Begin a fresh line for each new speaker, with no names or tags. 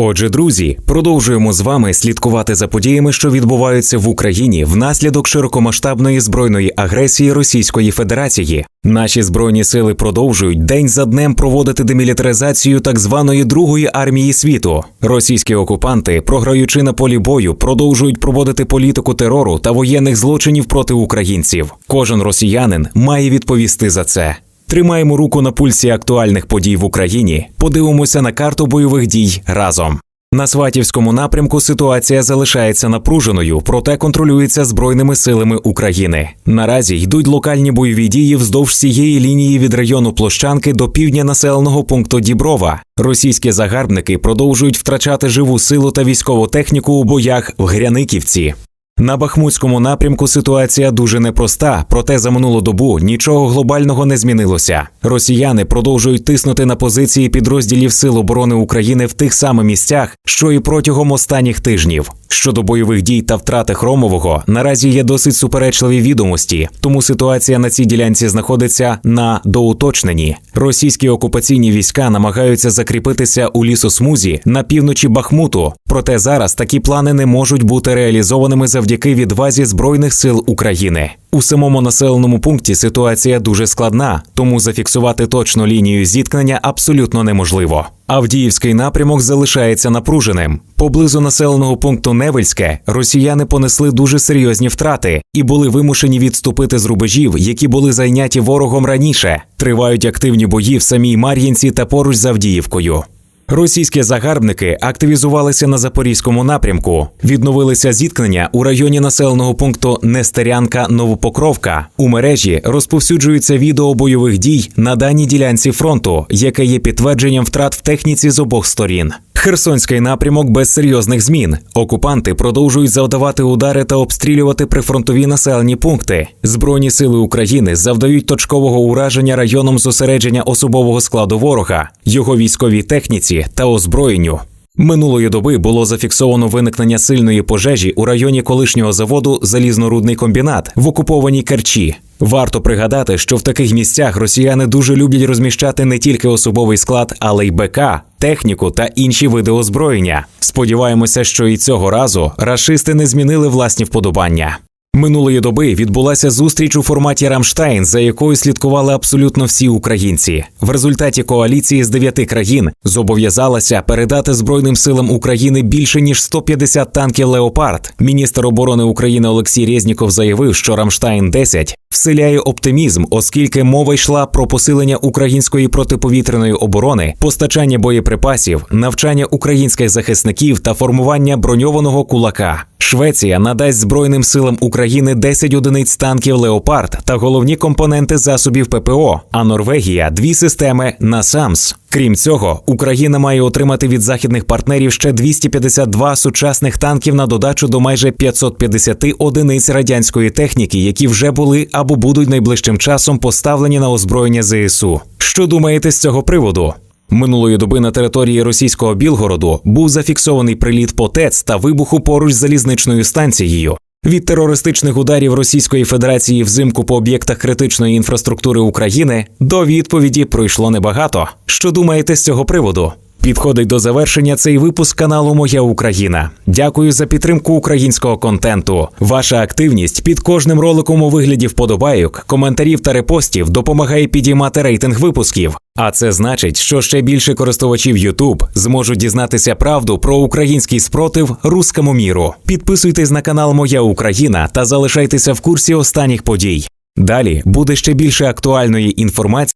Отже, друзі, продовжуємо з вами слідкувати за подіями, що відбуваються в Україні внаслідок широкомасштабної збройної агресії Російської Федерації. Наші збройні сили продовжують день за днем проводити демілітаризацію так званої другої армії світу. Російські окупанти, програючи на полі бою, продовжують проводити політику терору та воєнних злочинів проти українців. Кожен росіянин має відповісти за це. Тримаємо руку на пульсі актуальних подій в Україні. Подивимося на карту бойових дій разом. На Сватівському напрямку ситуація залишається напруженою, проте контролюється збройними силами України. Наразі йдуть локальні бойові дії вздовж всієї лінії від району Площанки до півдня населеного пункту Діброва. Російські загарбники продовжують втрачати живу силу та військову техніку у боях в Гряниківці. На Бахмутському напрямку ситуація дуже непроста, проте за минулу добу нічого глобального не змінилося. Росіяни продовжують тиснути на позиції підрозділів Сил оборони України в тих самих місцях, що і протягом останніх тижнів. Щодо бойових дій та втрати Хромового, наразі є досить суперечливі відомості, тому ситуація на цій ділянці знаходиться на доуточненні. Російські окупаційні війська намагаються закріпитися у лісосмузі на півночі Бахмуту. Проте зараз такі плани не можуть бути реалізованими завдяки відвазі збройних сил України. У самому населеному пункті ситуація дуже складна, тому зафіксувати точну лінію зіткнення абсолютно неможливо. Авдіївський напрямок залишається напруженим. Поблизу населеного пункту Невельське росіяни понесли дуже серйозні втрати і були вимушені відступити з рубежів, які були зайняті ворогом раніше. Тривають активні бої в самій Мар'їнці та поруч з Авдіївкою. Російські загарбники активізувалися на запорізькому напрямку. Відновилися зіткнення у районі населеного пункту Нестерянка Новопокровка. У мережі розповсюджуються відео бойових дій на даній ділянці фронту, яке є підтвердженням втрат в техніці з обох сторін. Херсонський напрямок без серйозних змін. Окупанти продовжують завдавати удари та обстрілювати прифронтові населені пункти. Збройні сили України завдають точкового ураження районом зосередження особового складу ворога, його військовій техніці та озброєнню. Минулої доби було зафіксовано виникнення сильної пожежі у районі колишнього заводу Залізнорудний комбінат в окупованій Керчі. Варто пригадати, що в таких місцях росіяни дуже люблять розміщати не тільки особовий склад, але й БК, техніку та інші види озброєння. Сподіваємося, що і цього разу рашисти не змінили власні вподобання. Минулої доби відбулася зустріч у форматі Рамштайн, за якою слідкували абсолютно всі українці. В результаті коаліції з дев'яти країн зобов'язалася передати Збройним силам України більше ніж 150 танків Леопард. Міністр оборони України Олексій Резніков заявив, що Рамштайн 10 вселяє оптимізм, оскільки мова йшла про посилення української протиповітряної оборони, постачання боєприпасів, навчання українських захисників та формування броньованого кулака. Швеція надасть Збройним силам України 10 одиниць танків Леопард та головні компоненти засобів ППО, а Норвегія дві системи НАСАМС. Крім цього, Україна має отримати від західних партнерів ще 252 сучасних танків на додачу до майже 550 одиниць радянської техніки, які вже були або будуть найближчим часом поставлені на озброєння ЗСУ. Що думаєте з цього приводу? Минулої доби на території російського Білгороду був зафіксований приліт по ТЕЦ та вибуху поруч з залізничною станцією. Від терористичних ударів Російської Федерації взимку по об'єктах критичної інфраструктури України до відповіді пройшло небагато. Що думаєте з цього приводу? Підходить до завершення цей випуск каналу Моя Україна. Дякую за підтримку українського контенту. Ваша активність під кожним роликом у вигляді вподобайок, коментарів та репостів допомагає підіймати рейтинг випусків. А це значить, що ще більше користувачів YouTube зможуть дізнатися правду про український спротив руському міру. Підписуйтесь на канал Моя Україна та залишайтеся в курсі останніх подій. Далі буде ще більше актуальної інформації.